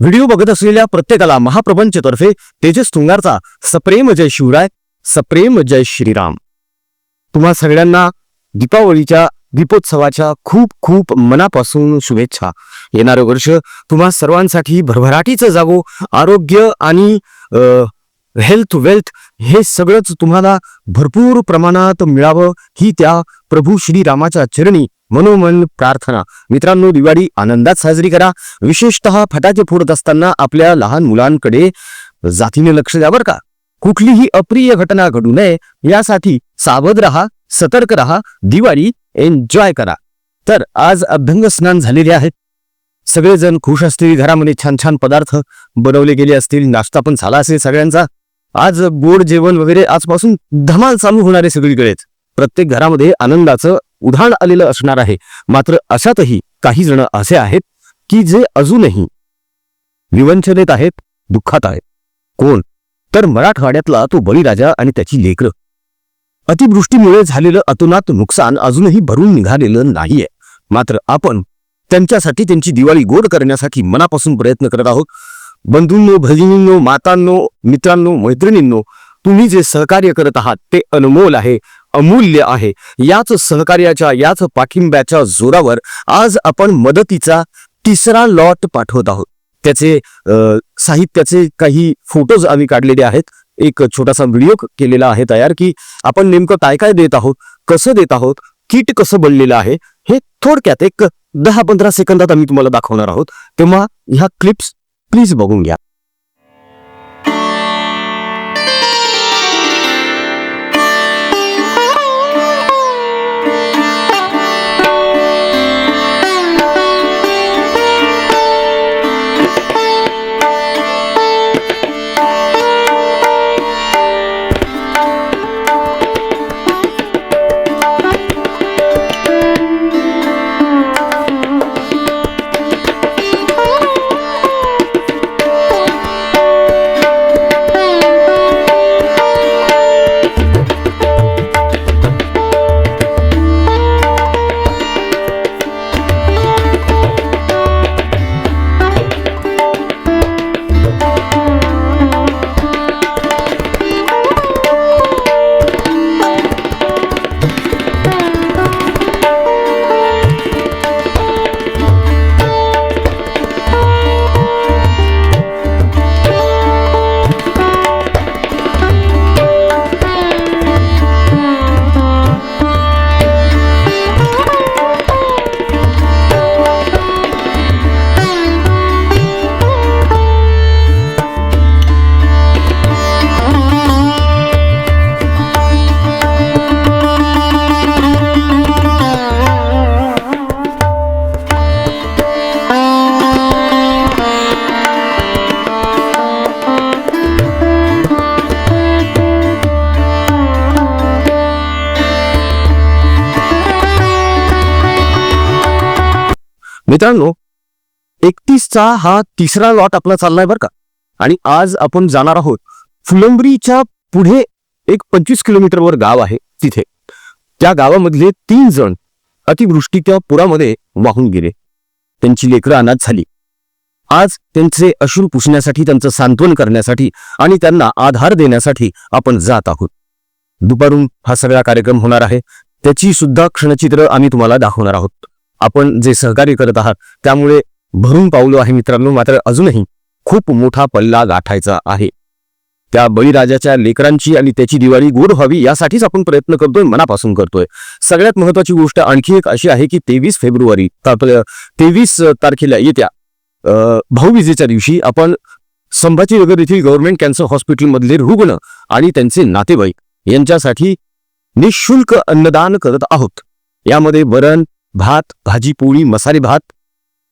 Video बघत असलेल्या प्रत्येकाला महाप्रपंचतर्फे तेजस तुंगारचा सप्रेम जय शिवराय सप्रेम जय श्रीराम. तुम्हा सगळ्यांना दीपावलीच्या दीपोत्सवाच्या खूप खूप मनापासून शुभेच्छा. येणारं वर्ष तुम्हा सर्वांसाठी भरभराटीचं जागो आरोग्य आणि हेल्थ वेल्थ हे सगळंच तुम्हाला भरपूर प्रमाणात मिळावं ही त्या प्रभू श्रीरामाच्या चरणी मनोमन प्रार्थना. मित्रांनो दिवाळी आनंदात साजरी करा. विशेषतः फटाके फोडत असताना आपल्या लहान मुलांकडे जातीने लक्ष द्या बरं का. कुठलीही अप्रिय घटना घडू नये यासाठी सावध रहा सतर्क रहा दिवाळी एन्जॉय करा. तर आज अभ्यंग स्नान झालेले आहेत. सगळेजण खुश असतील घरामध्ये छान छान पदार्थ बनवले गेले असतील नाश्ता पण झाला असेल सगळ्यांचा. आज गोड जेवण वगैरे आजपासून धमाल चालू होणार आहे सगळीकडेच. प्रत्येक घरामध्ये आनंदाचं उधाण आलेलं असणार आहे. मात्र अशातही काही जण असे आहेत की जे अजूनही विवंचनेत आहेत दुःखात आहेत. कोण? तर मराठवाड्यातला तो बळीराजा आणि त्याची लेकरं. अतिवृष्टीमुळे झालेलं अतोनात नुकसान अजूनही भरून निघालेलं नाहीये. मात्र आपण त्यांच्यासाठी त्यांची दिवाळी गोड करण्यासाठी मनापासून प्रयत्न करत आहोत. बंधूंनो भगिनींनो मातांनो मित्रांनो मैत्रिणींनो तुम्ही जे सहकार्य करत आहात ते अनमोल आहे. अमूल्य आहे. याच सहकार्याच्या याच पाठिंब्याच्या जोरावर आज आपण मदतीचा तिसरा लॉट पाठवत आहोत. त्याचे साहित्याचे काही फोटोज आम्ही काढलेले आहेत. एक छोटासा व्हिडिओ केलेला आहे तयार की आपण नेमकं काय काय देत आहोत कसं देत आहोत किट कसं बनलेलं आहे हे थोडक्यात एक दहा पंधरा सेकंदात आम्ही तुम्हाला दाखवणार आहोत. तेव्हा ह्या क्लिप्स प्लीज बघून घ्या. मित्रांनो एकतीसचा हा तिसरा लॉट आपला चाललाय बरं का. आणि आज आपण जाणार आहोत फुलंब्रीच्या पुढे एक पंचवीस किलोमीटरवर गाव आहे तिथे. त्या गावामधले तीन जण अतिवृष्टीच्या पुरामध्ये वाहून गेले. त्यांची लेकरं अनाथ झाली. आज त्यांचे अश्रू पुसण्यासाठी त्यांचं सांत्वन करण्यासाठी आणि त्यांना आधार देण्यासाठी आपण जात आहोत. दुपारून हा सगळा कार्यक्रम होणार आहे. त्याची सुद्धा क्षणचित्र आम्ही तुम्हाला दाखवणार आहोत. आपण जे सहकार्य करत आहात त्यामुळे भरून पावलो आहे मित्रांनो. मात्र अजूनही खूप मोठा पल्ला गाठायचा आहे. त्या बळीराजाच्या लेकरांची आणि त्याची दिवाळी गोड व्हावी यासाठीच आपण प्रयत्न करतोय मनापासून करतोय. सगळ्यात महत्वाची गोष्ट आणखी एक अशी आहे की तेवीस फेब्रुवारी तेवीस तारखेला येत्या अ, भाऊबीजेच्या दिवशी आपण संभाजीनगर येथील गव्हर्नमेंट कॅन्सर हॉस्पिटलमधले रुग्ण आणि त्यांचे नातेवाईक यांच्यासाठी निशुल्क अन्नदान करत आहोत. यामध्ये वरण भात भाजी पोळी मसाले भात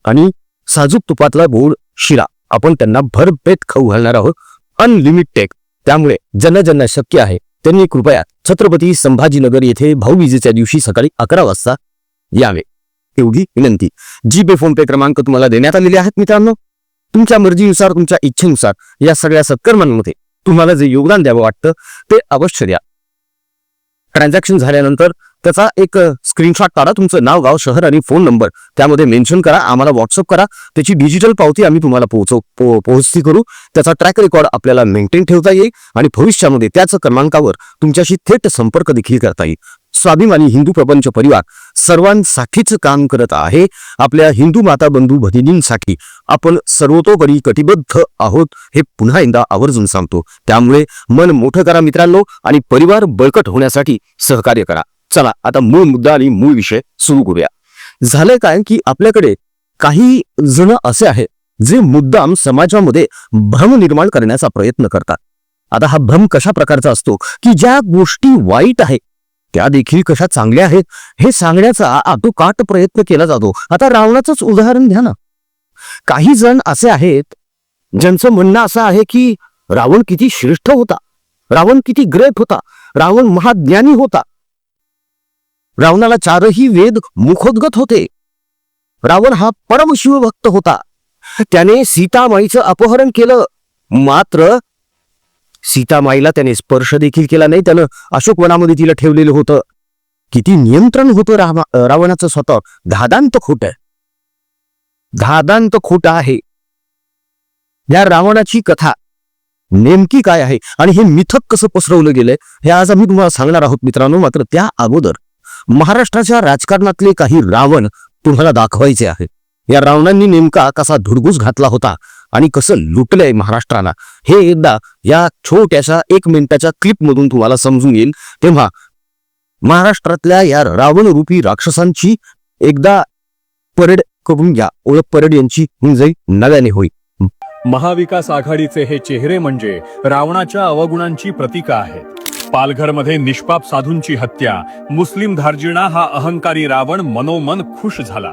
आणि साजूक तुपातला गोड शिरा. आपण त्यांना भरपेट खाऊ घालणार आहोत. अनलिमिटेड त्यामुळे ज्यांना ज्यांना शक्य आहे त्यांनी कृपया छत्रपती संभाजीनगर येथे भाऊबीजेच्या दिवशी सकाळी अकरा वाजता यावे. एवढी विनंती. जी पे फोन पे क्रमांक तुम्हाला देण्यात आलेले आहेत मित्रांनो. तुमच्या मर्जीनुसार तुमच्या इच्छेनुसार या सगळ्या सत्कर्मांमध्ये तुम्हाला जे योगदान द्यावं वाटतं ते अवश्य द्या. ट्रान्झॅक्शन झाल्यानंतर त्याचा एक स्क्रीनशॉट काढा तुमचं नाव गाव शहर आणि फोन नंबर त्यामध्ये मेन्शन करा आम्हाला व्हॉट्सअप करा. त्याची डिजिटल पावती आम्ही तुम्हाला पोहोचव पो- पोहोचती करू. त्याचा ट्रॅक रेकॉर्ड आपल्याला मेंटेन ठेवता येईल आणि भविष्यामध्ये त्याच क्रमांकावर तुमच्याशी थेट संपर्क देखील करता येईल. स्वाभिमानी हिंदू प्रपंच परिवार सर्वांसाठीच काम करत आहे. आपल्या हिंदू माता बंधू भगिनींसाठी आपण सर्वतोपरी कटिबद्ध आहोत हे पुन्हा एकदा आवर्जून सांगतो. त्यामुळे मन मोठं करा मित्रांनो आणि परिवार बळकट होण्यासाठी सहकार्य करा. चला आता मूळ मुद्दा आणि मूळ विषय सुरू करूया. झालंय काय की आपल्याकडे काही जण असे आहेत जे मुद्दाम समाजामध्ये भ्रम निर्माण करण्याचा प्रयत्न करतात. आता हा भ्रम कशा प्रकारचा असतो की ज्या गोष्टी वाईट आहे त्या देखील कशा चांगल्या आहेत हे सांगण्याचा आटोकाट प्रयत्न केला जातो. आता रावणाचंच उदाहरण घ्या ना. काही जण असे आहेत ज्यांचं म्हणणं असं आहे की रावण किती श्रेष्ठ होता रावण किती ग्रेट होता रावण महाज्ञानी होता रावणाला चारही वेद मुखोद्गत होते. रावण हा परमशिवभक्त होता. त्याने सीतामाईचं अपहरण केलं. मात्र सीतामाईला त्याने स्पर्श देखील केला नाही. त्यानं अशोक वनामध्ये तिला ठेवलेलं होतं. किती नियंत्रण होतं रामा रावणाचं स्वतः. धादांत खोट. आहे धादांत खोट आहे. या रावणाची कथा नेमकी काय आहे? आणि हे मिथक कसं पसरवलं गेलंय? हे आज आम्ही तुम्हाला सांगणार आहोत मित्रांनो मात्र त्या अगोदर. महाराष्ट्राच्या राजकारणातले काही रावण तुम्हाला दाखवायचे आहेत. या रावणांनी नेमका कसा धुडगूस घातला होता आणि कसं लुटलंय महाराष्ट्राला हे एकदा या छोट्याशा एक मिनिटाच्या क्लिप मधून तुम्हाला समजून येईल. तेव्हा महाराष्ट्रातल्या या रावणरूपी राक्षसांची एकदा परेड करून घ्या. ओळख परेड यांची होऊन नव्याने होईल महाविकास आघाडीचे हे चेहरे म्हणजे रावणाच्या अवगुणांची प्रतीका आहेत. पालघरमध्ये निष्पाप साधूंची हत्या. मुस्लिम धार्जिणा हा अहंकारी रावण मनोमन खुश झाला.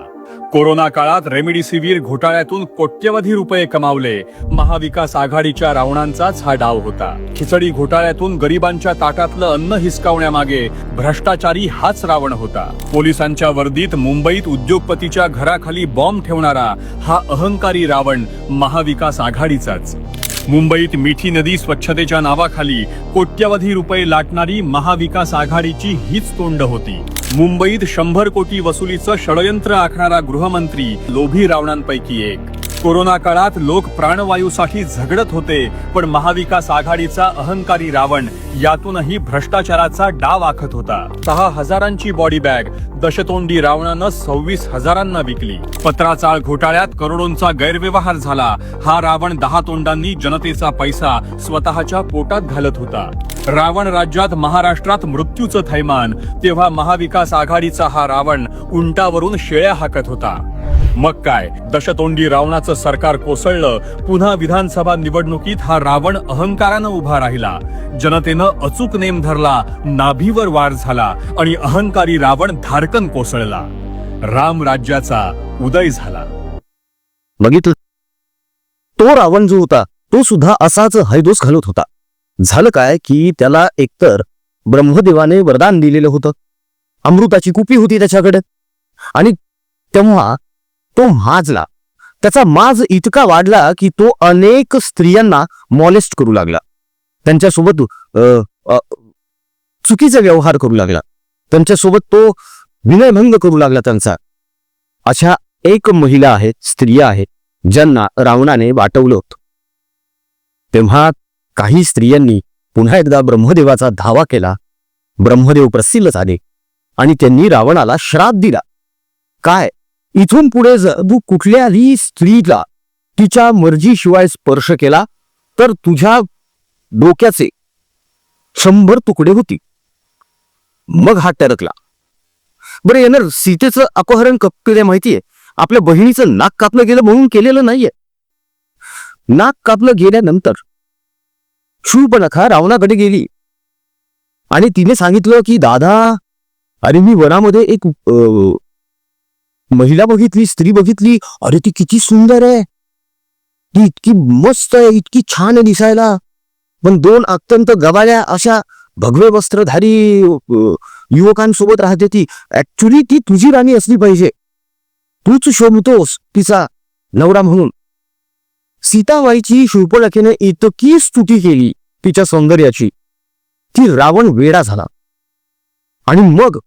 कोरोना काळात रेमडिसिव्हिर घोटाळ्यातून कोट्यवधी रुपये कमावले. महाविकास आघाडीच्या रावणांचाच हा डाव होता. खिचडी घोटाळ्यातून गरिबांच्या ताटातलं अन्न हिसकावण्यामागे भ्रष्टाचारी हाच रावण होता. पोलिसांच्या वर्दीत मुंबईत उद्योगपतीच्या घराखाली बॉम्ब ठेवणारा हा अहंकारी रावण महाविकास आघाडीचाच. मुंबईत मिठी नदी स्वच्छतेच्या नावाखाली कोट्यवधी रुपये लाटणारी महाविकास आघाडीची हीच तोंड होती. मुंबईत शंभर कोटी वसुलीचं षडयंत्र आखणारा गृहमंत्री लोभी रावणांपैकी एक. कोरोना काळात लोक प्राणवायूसाठी झगडत होते पण महाविकास आघाडीचा अहंकारी रावण यातूनही भ्रष्टाचाराचा डाव आखत होता. सहा हजारांची बॉडी बॅग दशतोंडी रावणानं सव्वीस हजारांना विकली. पत्राचाळ घोटाळ्यात करोडोंचा गैरव्यवहार झाला. हा रावण दहा तोंडांनी जनतेचा पैसा स्वतःच्या पोटात घालत होता. रावण राज्यात महाराष्ट्रात मृत्यूचं थैमान तेव्हा महाविकास आघाडीचा हा रावण उंटावरून शेळ्या हाकत होता. मग काय? दशतोंडी रावणाचं सरकार कोसळलं पुन्हा विधानसभा निवडणुकीत हा रावण अहंकारानं उभा राहिला. जनतेनं अचूक नेम धरला नाभीवर वार झाला आणि अहंकारी रावण धारकन कोसळला. राम राज्याचा उदय झाला. बघितलं? तो रावण जो होता तो सुद्धा असाच हैदोस घालत होता. झालं काय की त्याला एकतर ब्रह्मदेवाने वरदान दिलेलं होतं. अमृताची कुपी होती त्याच्याकडे. आणि तेव्हा तो माजला. त्याचा माज इतका वाढला की तो अनेक स्त्रियांना मॉलेस्ट करू लागला. त्यांच्यासोबत चुकीचा व्यवहार करू लागला. त्यांच्यासोबत तो विनयभंग करू लागला त्यांचा. अशा एक महिला आहेत स्त्रिया आहेत ज्यांना रावणाने वाटवलं होतं. तेव्हा काही स्त्रियांनी पुन्हा एकदा ब्रह्मदेवाचा धावा केला. ब्रह्मदेव प्रसिद्ध झाले आणि त्यांनी रावणाला श्राप दिला. काय? इथून पुढे जर तू कुठल्याही स्त्रीला तिच्या मर्जीशिवाय स्पर्श केला तर तुझ्या डोक्याचे शंभर तुकडे होती. मग हा टरकला. बरं येणार सीतेचं अपहरण कप केलं माहितीये? आपल्या बहिणीचं नाक कापलं गेलं म्हणून केलेलं नाहीये. नाक कापलं गेल्यानंतर शूर्पणखा रावणाकडे गेली. आणि तिने सांगितलं की दादा अरे मी वनामध्ये एक महिला बघितली स्त्री बघितली अरे ती किती सुंदर आहे. ती इतकी मस्त आहे इतकी छान आहे दिसायला. पण दोन अत्यंत गवाल्या अशा भगवे वस्त्रधारी युवकांसोबत राहते ती. ऍक्च्युली ती तुझी राणी असली पाहिजे. तूच शोभतोस तिचा नवरा म्हणून. सीताबाईची शूर्पणखेने इतकी स्तुती केली तिच्या सौंदर्याची. ती रावण वेडा झाला. आणि मग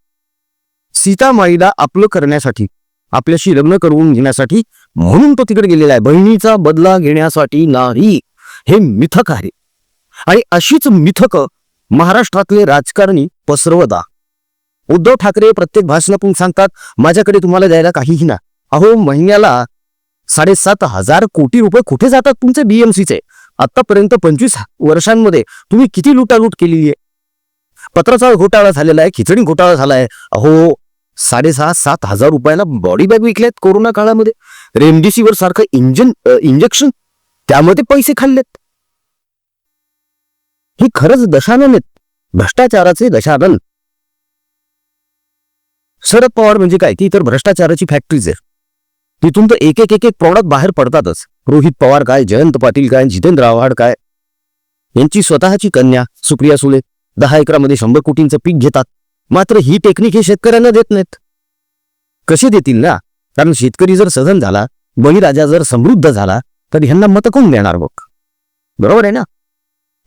सीतामाईला आपलं करण्यासाठी आपल्याशी लग्न करून घेण्यासाठी म्हणून तो तिकडे गेलेला आहे. बहिणीचा बदला घेण्यासाठी नाही. हे मिथक आहे. आणि अशीच मिथक महाराष्ट्रातले राजकारणी पसरवता. उद्धव ठाकरे प्रत्येक भाषणातून सांगतात माझ्याकडे तुम्हाला द्यायला काहीही ना अहो महिन्याला साडेसात हजार कोटी रुपये कुठे जातात तुमचे बीएमसीचे आतापर्यंत पंचवीस वर्षांमध्ये तुम्ही किती लुटालूट केलेली आहे? पत्राचा घोटाळा झालेला आहे खिचडी घोटाळा झालाय. अहो साडेसहा सात हजार रुपयाला बॉडी बॅग विकल्यात कोरोना काळामध्ये. रेमडेसिवीर सारखं इंजन इंजेक्शन त्यामध्ये पैसे खाल्लेत. ही खरंच दशानन आहेत. भ्रष्टाचाराचे दशानन. शरद पवार म्हणजे काय? ती तर भ्रष्टाचाराची फॅक्टरीज आहे तिथून तर एक एक एक एक प्रॉडक्ट बाहेर पडतातच. रोहित पवार काय? जयंत पाटील काय? जितेंद्र आव्हाड काय? यांची स्वतःची कन्या सुप्रिया सुले दहा एकरामध्ये शंभर कोटींचं पीक घेतात. मात्र ही टेक्निक हे शेतकऱ्यांना देत नाहीत. कशी देतील ना? कारण शेतकरी जर सधन झाला बळीराजा जर समृद्ध झाला तर ह्यांना मत कोण देणार मग? बरोबर आहे ना?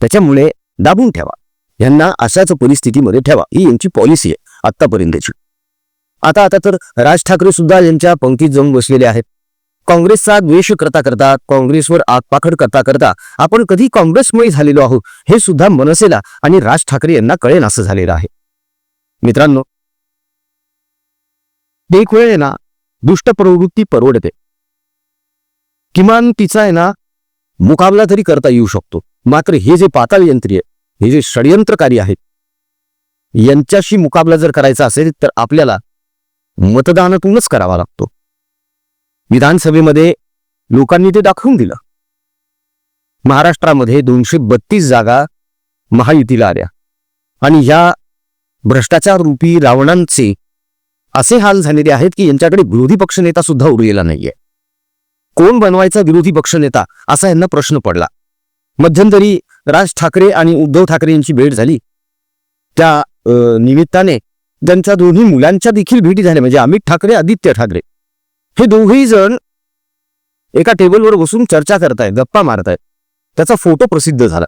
त्याच्यामुळे दाबून ठेवा. ह्यांना अशाच परिस्थितीमध्ये ठेवा. ही यांची पॉलिसी आहे आतापर्यंतची आता आता तर राज ठाकरे सुद्धा यांच्या पंक्तीत जाऊन बसलेले आहेत. काँग्रेसचा द्वेष करता करता काँग्रेसवर आगपाखड करता करता आपण कधी काँग्रेसमुळे झालेलो आहोत हे सुद्धा मनसेला आणि राज ठाकरे यांना कळेन असं झालेलं आहे. मित्रांनो एक वेळ आहे ना दुष्ट प्रवृत्ती परवडते. किमान तिचा आहे ना मुकाबला तरी करता येऊ शकतो. मात्र हे जे पाताळ यंत्री आहे हे जे षडयंत्रकारी आहेत यांच्याशी मुकाबला जर करायचा असेल तर आपल्याला मतदानातूनच करावा लागतो. विधानसभेमध्ये लोकांनी ते दाखवून दिलं. महाराष्ट्रामध्ये दोनशे बत्तीस जागा महायुतीला आल्या. आणि ह्या भ्रष्टाचार रूपी रावणांचे असे हाल झालेले आहेत की यांच्याकडे विरोधी पक्षनेता सुद्धा उरलेला नाहीये. कोण बनवायचा विरोधी पक्षनेता असा यांना प्रश्न पडला. मध्यंतरी राज ठाकरे आणि उद्धव ठाकरे यांची भेट झाली. त्या निमित्ताने त्यांच्या दोन्ही मुलांच्या देखील भेटी झाल्या म्हणजे अमित ठाकरे आदित्य ठाकरे. हे दोघेही जण एका टेबलवर बसून चर्चा करतायत गप्पा मारतायत. त्याचा फोटो प्रसिद्ध झाला.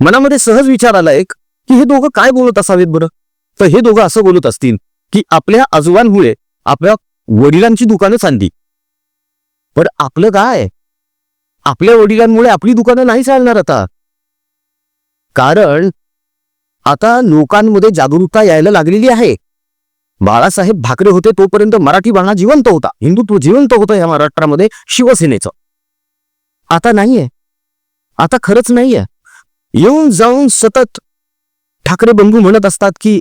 मनामध्ये सहज विचार आला एक की हे दोघं काय बोलत असावेत बरं? तर हे दोघं असं बोलत असतील की आपल्या आजोबांमुळे आपल्या वडिलांची दुकानं चालली. पण आपलं काय? आपल्या वडिलांमुळे आपली दुकानं नाही चालणार आता. कारण आता लोकांमध्ये जागरूकता यायला लागलेली आहे. बाळासाहेब भाकरे होते तोपर्यंत मराठी बाणा जिवंत होता. हिंदुत्व जिवंत होतं या महाराष्ट्रामध्ये शिवसेनेचं. आता नाहीये. आता खरंच नाहीये. येऊन जाऊन सतत ठाकरे बंधू म्हणत असतात की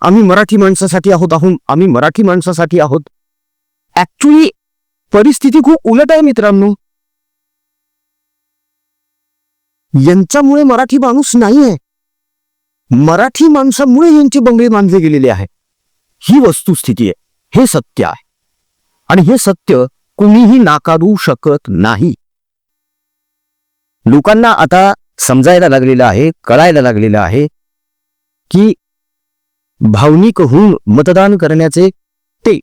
आम्ही मराठी माणसासाठी आहोत आहोत आम्ही मराठी माणसासाठी आहोत. ऍक्च्युली परिस्थिती खूप उलट आहे मित्रांनो. यांच्यामुळे मराठी माणूस नाहीये मराठी माणसामुळे यांचे बंगले बांधले गेलेले आहे. ही वस्तुस्थिती आहे. हे सत्य आहे. आणि हे सत्य कुणीही नाकारू शकत नाही. लोकांना आता समजायला लागलेलं आहे कळायला लागलेलं आहे की भावनिक होऊन मतदान करण्याचे ते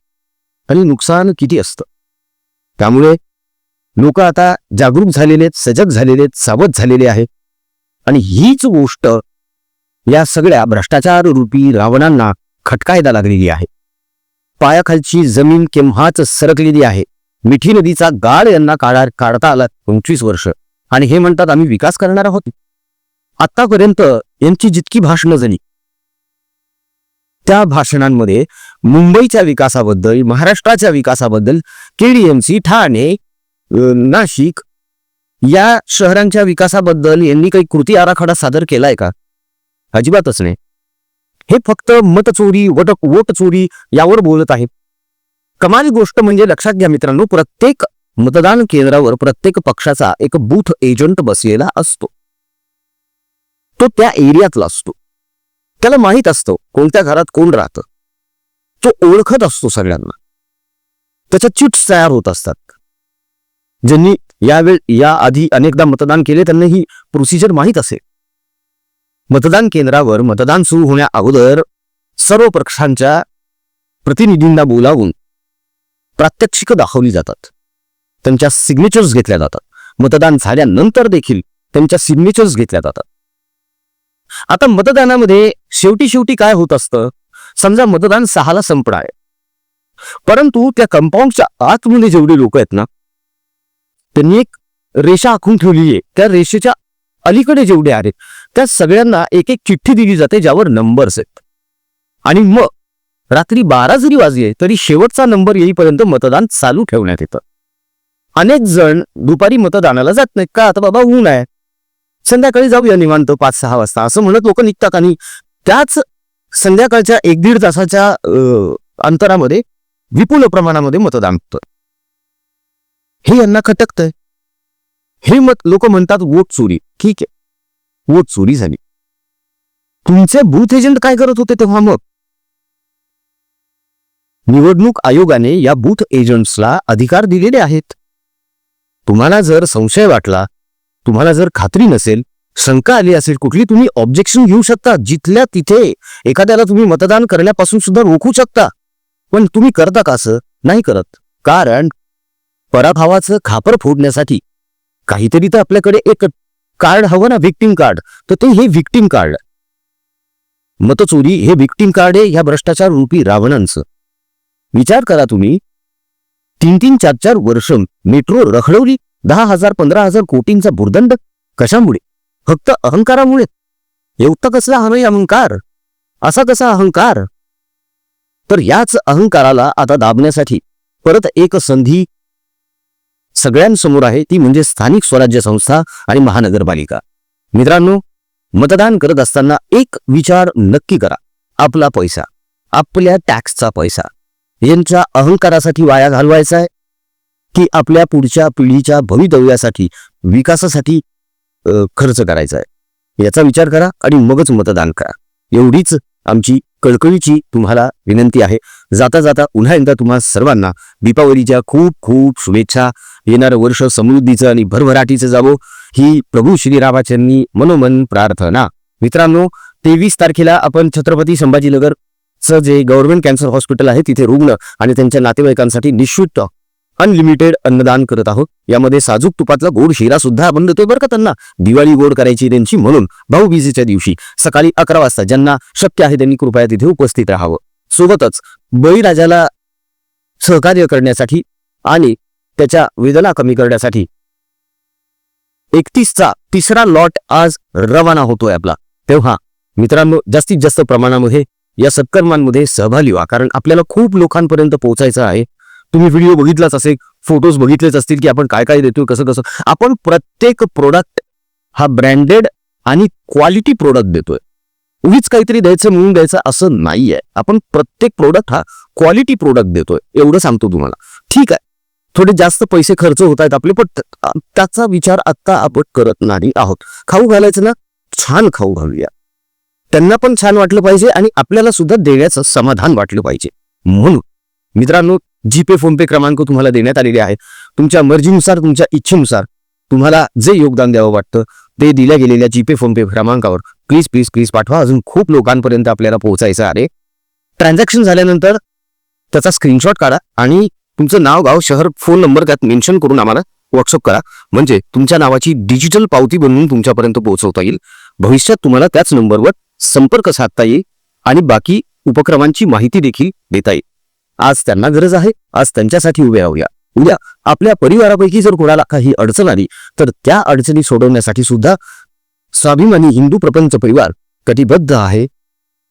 आणि नुकसान किती असतं? त्यामुळे लोक आता जागरूक झालेले आहेत सजग झालेले आहेत सावध झालेले आहेत. आणि हीच गोष्ट या सगळ्या भ्रष्टाचार रूपी रावणांना खटकायला लागलेली आहे. पायाखालची जमीन केव्हाच सरकलेली आहे? मिठी नदीचा गाळ यांना काढा काढता आला पंचवीस वर्ष. आणि हे म्हणतात आम्ही विकास करणार आहोत. आतापर्यंत यांची जितकी भाषणं झाली त्या भाषणांमध्ये मुंबईच्या विकासाबद्दल महाराष्ट्राच्या विकासाबद्दल केडीएमसी ठाणे नाशिक या शहरांच्या विकासाबद्दल यांनी काही कृती आराखडा सादर केलाय का? अजिबातच नाही. हे फक्त मतचोरी वट वोट चोरी यावर बोलत आहे कमाल गोष्ट म्हणजे लक्षात घ्या मित्रांनो प्रत्येक मतदान केंद्रावर प्रत्येक पक्षाचा एक बूथ एजंट बसलेला असतो. तो त्या एरियातला असतो. त्याला माहीत असतं कोणत्या घरात कोण राहतं. तो ओळखत असतो सगळ्यांना. त्याच्या चिट्स तयार होत असतात. ज्यांनी यावेळ याआधी अनेकदा मतदान केले त्यांना ही प्रोसिजर माहीत असेल. मतदान केंद्रावर मतदान सुरू होण्या अगोदर सर्व पक्षांच्या प्रतिनिधींना बोलावून प्रात्यक्षिकं दाखवली जातात. त्यांच्या सिग्नेचर्स घेतल्या जातात. मतदान झाल्यानंतर देखील त्यांच्या सिग्नेचर्स घेतल्या जातात. आता मतदानामध्ये शेवटी शेवटी काय होत असतं? समजा मतदान सहाला संपणार आहे. परंतु त्या कंपाऊंडच्या आतमध्ये जेवढे लोक आहेत ना त्यांनी एक रेषा आखून ठेवली आहे. त्या रेषेच्या अलीकडे जेवढे आहेत त्या सगळ्यांना एक एक चिठ्ठी दिली जाते ज्यावर नंबर्स आहेत. आणि मग रात्री बारा जरी वाजले तरी शेवटचा नंबर येईपर्यंत मतदान चालू ठेवण्यात येतं. अनेक जण दुपारी मतदानाला जात नाहीत. का? आता बाबा ऊन आहे. संध्याकाळी जाऊया निवांत पाच सहा वाजता. असं म्हणत लोक निघतात आणि त्याच संध्याकाळच्या एक दीड तासाच्या अंतरामध्ये विपुल प्रमाणामध्ये मतदान होतं. हे यांना खटकतंय. हे मत लोक म्हणतात वोट चोरी. ठीक आहे. वोट चोरी झाली. तुमचे बूथ एजंट काय करत होते तेव्हा मग? निवडणूक आयोगाने या बूथ एजंट्सला अधिकार दिलेले आहेत. तुम्हाला जर संशय वाटला तुम्हाला जर खात्री नसेल शंका आली असेल कुठली तुम्ही ऑब्जेक्शन घेऊ शकता. जिथल्या तिथे एखाद्याला तुम्ही मतदान करण्यापासून सुद्धा रोखू शकता. पण तुम्ही करता का असं? नाही करत. कारण पराभवाचं खापर फोडण्यासाठी काहीतरी तर आपल्याकडे एक कार्ड हवं ना विक्टिम कार्ड तर ते हे विक्टिम कार्ड मतचोरी हे विक्टिम कार्ड आहे ह्या भ्रष्टाचार रूपी रावणांचं. विचार करा तुम्ही. तीन तीन चार चार वर्ष मेट्रो रखडवली. दहा हजार पंधरा हजार कोटींचा भुर्दंड कशामुळे? फक्त अहंकारामुळे. एवढा कसला हा नाही अहंकार? असा कसा अहंकार? तर याच अहंकाराला आता दाबण्यासाठी परत एक संधी सगळ्यांसमोर आहे ती म्हणजे स्थानिक स्वराज्य संस्था आणि महानगरपालिका. मित्रांनो मतदान करत असताना एक विचार नक्की करा. आपला पैसा आपल्या टॅक्सचा पैसा यांच्या अहंकारासाठी वाया घालवायचा आहे? की आपल्या पुढच्या पिढीच्या भवितव्यासाठी विकासासाठी खर्च करायचा आहे. याचा विचार करा आणि मगच मतदान करा. एवढीच आमची कळकळीची तुम्हाला विनंती आहे. जाता जाता पुन्हा एकदा तुम्हा सर्वांना दीपावलीच्या खूप खूप शुभेच्छा. येणारं वर्ष समृद्धीचं आणि भरभराटीचं जावो. ही प्रभू श्रीरामाच्यांनी मनोमन प्रार्थना. मित्रांनो तेवीस तारखेला आपण छत्रपती संभाजीनगरचं जे गव्हर्नमेंट कॅन्सर हॉस्पिटल आहे तिथे रुग्ण आणि त्यांच्या नातेवाईकांसाठी निशुल्क अनलिमिटेड अन्नदान करत आहोत. यामध्ये साजूक तुपातला गोड शिरा सुद्धा आपण देतोय बरं का त्यांना. दिवाळी गोड करायची त्यांची म्हणून भाऊबीजेच्या दिवशी. सकाळी अकरा वाजता ज्यांना शक्य आहे त्यांनी कृपया तिथे उपस्थित राहावं. सोबतच बळीराजाला सहकार्य करण्यासाठी आणि त्याच्या वेदना कमी करण्यासाठी एकतीसचा तिसरा लॉट आज रवाना होतोय आपला. तेव्हा मित्रांनो जास्तीत जास्त प्रमाणामध्ये या सत्कर्मांमध्ये सहभागी व्हा. कारण आपल्याला खूप लोकांपर्यंत पोहोचायचं आहे. तुम्ही व्हिडिओ बघितलाच असेल फोटोज बघितलेच असतील की आपण काय काय देतोय कसं कसं. आपण प्रत्येक प्रोडक्ट हा ब्रँडेड आणि क्वालिटी प्रोडक्ट देतोय. उगीच काहीतरी द्यायचं म्हणून द्यायचं असं नाहीये. आपण प्रत्येक प्रोडक्ट हा क्वालिटी प्रोडक्ट देतोय. एवढं सांगतो तुम्हाला. ठीक आहे. थोडे जास्त पैसे खर्च होत आहेत आपले पण त्याचा विचार आता आपण करत नाही आहोत. खाऊ घालायचं ना? छान खाऊ घालूया. त्यांना पण छान वाटलं पाहिजे आणि आपल्याला सुद्धा देण्याचं समाधान वाटलं पाहिजे. म्हणून मित्रांनो जीपे फोनपे क्रमांक तुम्हाला देण्यात आलेले आहे तुमच्या मर्जीनुसार तुमच्या इच्छेनुसार तुम्हाला जे योगदान द्यावं वाटतं ते दिल्या गेलेल्या जीपे फोनपे क्रमांकावर. प्लीज प्लीज प्लीज पाठवा. अजून खूप लोकांपर्यंत आपल्याला पोहोचायचं आहे. ट्रान्झॅक्शन झाल्यानंतर त्याचा स्क्रीनशॉट काढा आणि तुमचं नाव गाव शहर फोन नंबर त्यात मेन्शन करून आम्हाला व्हॉट्सअप करा. म्हणजे तुमच्या नावाची डिजिटल पावती बनवून तुमच्यापर्यंत पोहोचवता येईल. भविष्यात तुम्हाला त्याच नंबरवर संपर्क साधता येईल आणि बाकी उपक्रमांची माहिती देखील देता येईल. आज त्यांना गरज आहे आज त्यांच्यासाठी उभे राहूया. उद्या आपल्या परिवारापैकी जर कोणाला काही अडचण आली तर त्या अडचणी सोडवण्यासाठी सुद्धा स्वाभिमानी हिंदू प्रपंच परिवार कटिबद्ध आहे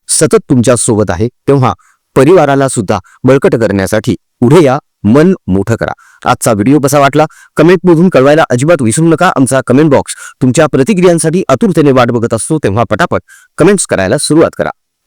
सतत तुमच्यासोबत आहे. तेव्हा परिवाराला सुद्धा बळकट करण्यासाठी पुढे या मन मोठं करा. आजचा व्हिडिओ कसा वाटला? कमेंटमधून कळवायला अजिबात विसरू नका. आमचा कमेंट बॉक्स तुमच्या प्रतिक्रियांसाठी आतुरतेने वाट बघत असतो. तेव्हा पटापट कमेंट्स करायला सुरुवात करा.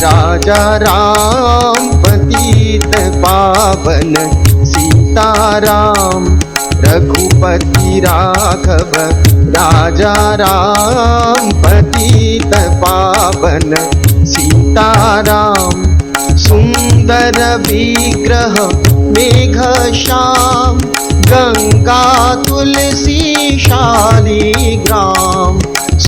राजा राम पतित पावन सीताराम रघुपति राघव राजा राम पतित पावन सीताराम सुन्दर विग्रह मेघश्याम गङ्गा तुलसी शालिग्राम